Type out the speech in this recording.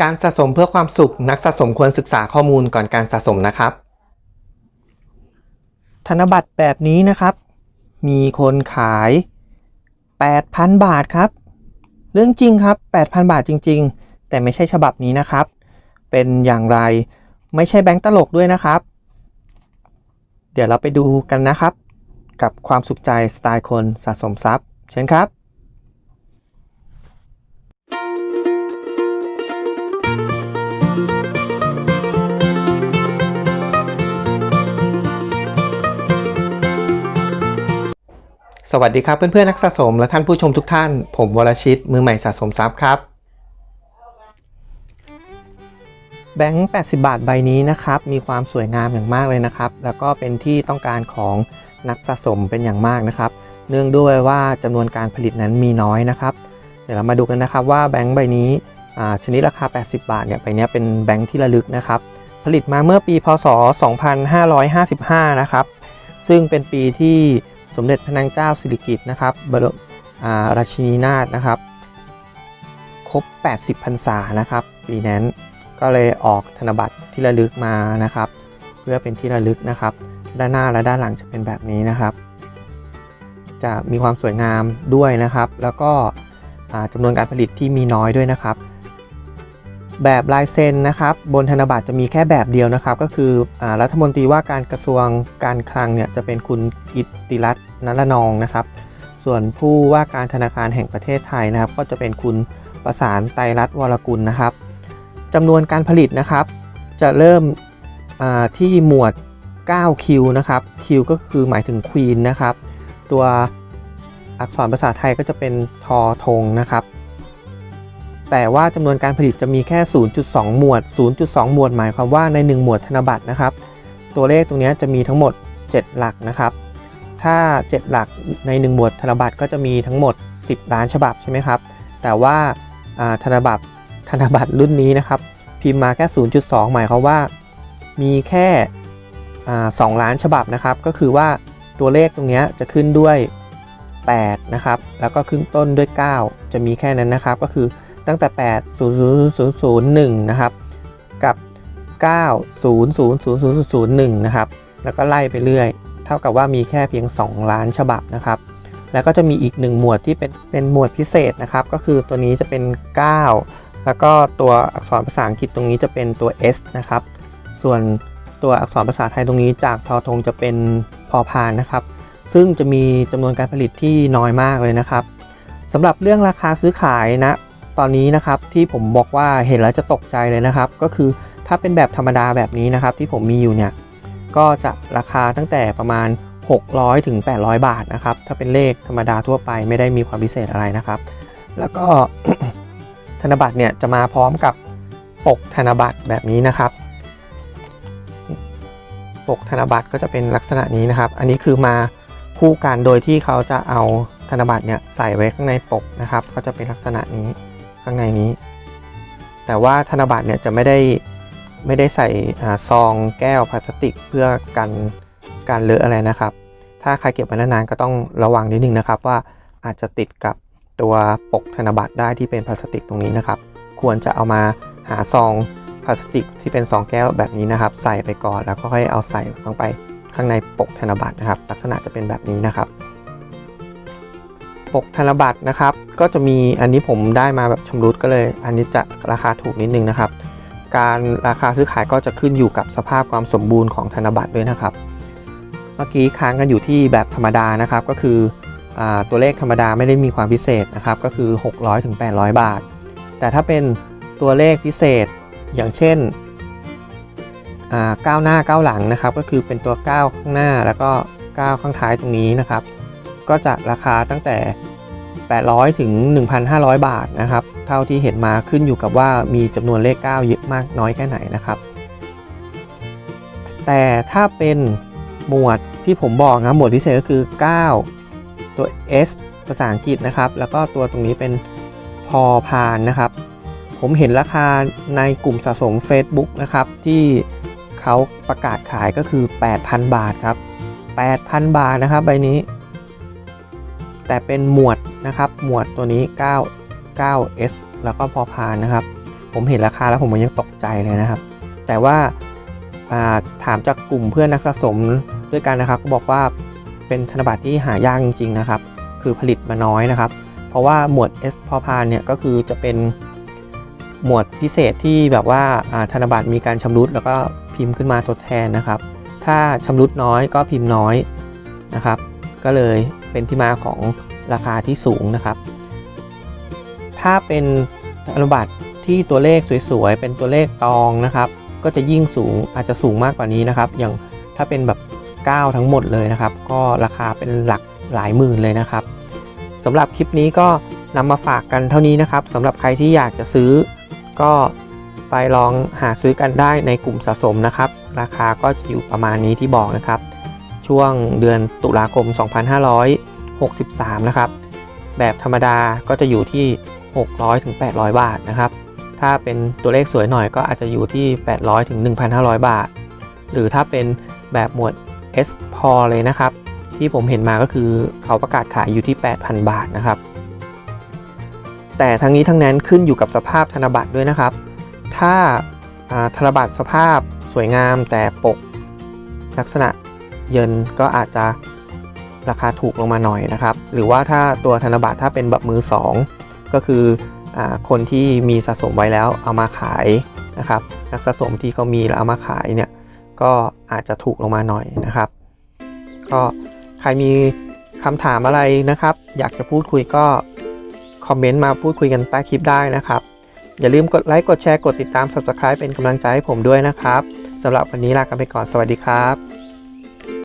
การสะสมเพื่อความสุขนักสะสมควรศึกษาข้อมูลก่อนการสะสมนะครับ ธนบัตรแบบนี้นะครับ มีคนขาย 8,000 บาทครับ เรื่องจริงครับ 8,000 บาทจริง ๆ แต่ไม่ใช่ฉบับนี้นะครับ เป็นอย่างไรไม่ใช่แบงค์ตลกด้วยนะครับ เดี๋ยวเราไปดูกันนะครับ กับความสุขใจสไตล์คนสะสมทรัพย์ เชิญครับ สวัสดีครับเพื่อนๆนักสะสมและท่านผู้ชมทุกท่าน ผมวรชิต มือใหม่สะสมทรัพย์ครับ แบงค์80 บาทใบนี้นะครับ มีความสวยงามอย่างมากเลยนะครับ แล้วก็เป็นที่ต้องการของนักสะสมเป็นอย่างมากนะครับ เนื่องด้วยว่าจำนวนการผลิตนั้นมีน้อยนะครับ เดี๋ยวเรามาดูกันนะครับว่าแบงค์ใบนี้อ่าชนิดราคา 80 บาทเนี่ยใบนี้เป็นแบงค์ที่ระลึกนะครับ ผลิตมาเมื่อปีพศ 2555 นะครับ ซึ่งเป็นปีที่ สมเด็จพระนางเจ้าสิริกิติ์นะครับบรมราชินีนาถนะครับ ครบ 80พรรษานะครับ ปีนั้นก็เลยออกธนบัตรที่ระลึกมานะครับ เพื่อเป็นที่ระลึกนะครับ ด้านหน้าและด้านหลังจะเป็นแบบนี้นะครับ จะมีความสวยงามด้วยนะครับ แล้วก็จำนวนการผลิตที่มีน้อยด้วยนะครับ แบบลายเซ็นนะครับ บนธนบัตรจะมีแค่แบบเดียวนะครับ ก็คืออรัฐมนตรีว่าการกระทรวงการคลังเนี่ยจะเป็นคุณกิติรัตน์นรนองนะครับ ส่วนผู้ว่าการธนาคารแห่งประเทศไทยนะครับ ก็จะเป็นคุณประสานไตรรัตน์วรกุลนะครับจำนวนการผลิตนะครับ จะเริ่มที่หมวด 9 คิวนะครับ คิวก็คือหมายถึงควีนนะครับ ตัวอักษรภาษาไทยก็จะเป็นทอธงนะครับ แต่ว่าจำนวนการผลิตจะมีแค่ 0.2 หมวด 0.2 หมวดหมายความว่าใน 1 หมวดธนบัตรนะครับ ตัวเลขตรงนี้จะมีทั้งหมด 7 หลักนะครับ ถ้า 7 หลักใน 1 หมวดธนบัตรก็จะมีทั้งหมด 10 ล้านฉบับใช่ไหมครับ แต่ว่าธนบัตรธนบัตรรุ่นนี้นะครับ พิมพ์มาแค่ 0.2 หมายความว่ามีแค่อ่า2ล้านฉบับนะครับ ก็คือว่าตัวเลขตรงนี้จะขึ้นด้วย8นะครับ แล้วก็ขึ้นต้นด้วย 9 จะมีแค่นั้นนะครับ ก็คือ ตั้งแต่ 80001 นะครับ กับ 9000001 นะครับ แล้วก็ไล่ไปเรื่อย เท่ากับว่ามีแค่เพียง 2 ล้านฉบับนะครับ แล้วก็จะมีอีก 1 หมวดที่เป็นเป็นหมวดพิเศษนะครับ ก็คือตัวนี้จะเป็น 9 แล้วก็ตัวอักษรภาษาอังกฤษตรงนี้จะเป็นตัว S นะครับ ส่วนตัวอักษรภาษาไทยตรงนี้จากทอทงจะเป็นพอพานนะครับ ซึ่งจะมีจำนวนการผลิตที่น้อยมากเลยนะครับสำหรับเรื่องราคาซื้อขายนะ ตอนนี้นะครับที่ผมบอกว่าเห็นแล้วจะตกใจเลยนะครับ ก็คือถ้าเป็นแบบธรรมดาแบบนี้นะครับ ที่ผมมีอยู่เนี่ยก็จะราคาตั้งแต่ประมาณ 600ถึง800 บาทนะครับ ถ้าเป็นเลขธรรมดาทั่วไปไม่ได้มีความพิเศษอะไรนะครับ แล้วก็ธนบัตรเนี่ยจะมาพร้อมกับปกธนบัตรแบบนี้นะครับ ปกธนบัตรก็จะเป็นลักษณะนี้นะครับ อันนี้คือมาคู่กันโดยที่เขาจะเอาธนบัตรเนี่ยใส่ไว้ข้างในปกนะครับ ก็จะเป็นลักษณะนี้ ข้างในนี้ แต่ว่าธนบัตรเนี่ยจะไม่ได้ไม่ได้ใส่ซองแก้วพลาสติกเพื่อกันการเลอะอะไรนะครับ ถ้าใครเก็บไว้นานๆก็ต้องระวังนิดนึงนะครับว่าอาจจะติดกับตัวปกธนบัตรได้ที่เป็นพลาสติกตรงนี้นะครับ ควรจะเอามาหาซองพลาสติกที่เป็นซองแก้วแบบนี้นะครับ ใส่ไปก่อนแล้วก็ค่อยเอาใส่ลงไปข้างในปกธนบัตรนะครับ ลักษณะจะเป็นแบบนี้นะครับ กธนบัตรนะครับ ก็จะมีอันนี้ผมได้มาแบบชำรุดก็เลย อันนี้จะราคาถูกนิดนึงนะครับ การราคาซื้อขายก็จะขึ้นอยู่กับสภาพความสมบูรณ์ของธนบัตรด้วยนะครับ เมื่อกี้ค้างกันอยู่ที่แบบธรรมดานะครับ ก็คืออตัวเลขธรรมดาไม่ได้มีความพิเศษนะครับ ก็คือ 600ถึง800 บาท แต่ถ้าเป็นตัวเลขพิเศษอย่างเช่นก้าวหน้าก้าวหลังนะครับ ก็คือเป็นตัว9ข้างหน้าแล้วก็9ข้างท้ายตรงนี้นะครับ ก็จะราคาตั้งแต่ 800 ถึง 1,500 บาทนะครับ เท่าที่เห็นมาขึ้นอยู่กับว่ามีจำนวนเลข 9 เยอะมากน้อยแค่ไหนนะครับ แต่ถ้าเป็นหมวดที่ผมบอกนะหมวดพิเศษก็คือ 9 ตัว S ภาษาอังกฤษนะครับ แล้วก็ตัวตรงนี้เป็นพอพานนะครับ ผมเห็นราคาในกลุ่มสะสม Facebook นะครับ ที่เขาประกาศขายก็คือ 8,000 บาทครับ 8,000 บาทนะครับใบนี้ แต่เป็นหมวดนะครับ หมวดตัวนี้ 9 9S แล้วก็พอพานนะครับ ผมเห็นราคาแล้วผมยังตกใจเลยนะครับ แต่ว่าาถามจากกลุ่มเพื่อนนักสะสมด้วยกันนะครับ ก็บอกว่าเป็นธนบัตรที่หายากจริง ๆนะครับ คือผลิตมาน้อยนะครับ เพราะว่าหมวด S พอพานเนี่ยก็คือจะเป็นหมวดพิเศษที่แบบว่าอ่าธนบัตรมีการชำรุดแล้วก็พิมพ์ขึ้นมาทดแทนนะครับ ถ้าชำรุดน้อยก็พิมพ์น้อยนะครับ ก็เลย เป็นที่มาของราคาที่สูงนะครับ ถ้าเป็นธนบัตรที่ตัวเลขสวยๆ เป็นตัวเลขตองนะครับ ก็จะยิ่งสูงอาจจะสูงมากกว่านี้นะครับ อย่างถ้าเป็นแบบ 9 ทั้งหมดเลยนะครับ ก็ราคาเป็นหลักหลายหมื่นเลยนะครับสำหรับคลิปนี้ก็นำมาฝากกันเท่านี้นะครับสำหรับใครที่อยากจะซื้อ ก็ไปลองหาซื้อกันได้ในกลุ่มสะสมนะครับ ราคาก็จะอยู่ประมาณนี้ที่บอกนะครับ ช่วงเดือนตุลาคม 63 นะครับ แบบธรรมดาก็จะอยู่ที่ 600ถึง800 บาทนะครับ ถ้าเป็นตัวเลขสวยหน่อยก็อาจจะอยู่ที่ 800ถึง1,500 บาท หรือถ้าเป็นแบบหมวด S พอเลยนะครับ ที่ผมเห็นมาก็คือเขาประกาศขายอยู่ที่ 8,000 บาทนะครับ แต่ทั้งนี้ทั้งนั้นขึ้นอยู่กับสภาพธนบัตรด้วยนะครับ ถ้าอ่าธนบัตรสภาพสวยงามแต่ปกลักษณะเยินก็อาจจะ ราคาถูกลงมาหน่อยนะครับ หรือว่าถ้าตัวธนบัตรถ้าเป็นแบบมือสองก็คืออคนที่มีสะสมไว้แล้วเอามาขายนะครับ นักสะสมที่เขามีแล้วเอามาขายเนี่ยก็อาจจะถูกลงมาหน่อยนะครับ ก็ใครมีคำถามอะไรนะครับ อยากจะพูดคุยก็คอมเมนต์มาพูดคุยกันใต้คลิปได้นะครับ อย่าลืมกดไลค์กดแชร์กดติดตาม Subscribe เป็นกำลังใจให้ผมด้วยนะครับสำหรับวันนี้ลากันไปก่อนสวัสดีครับ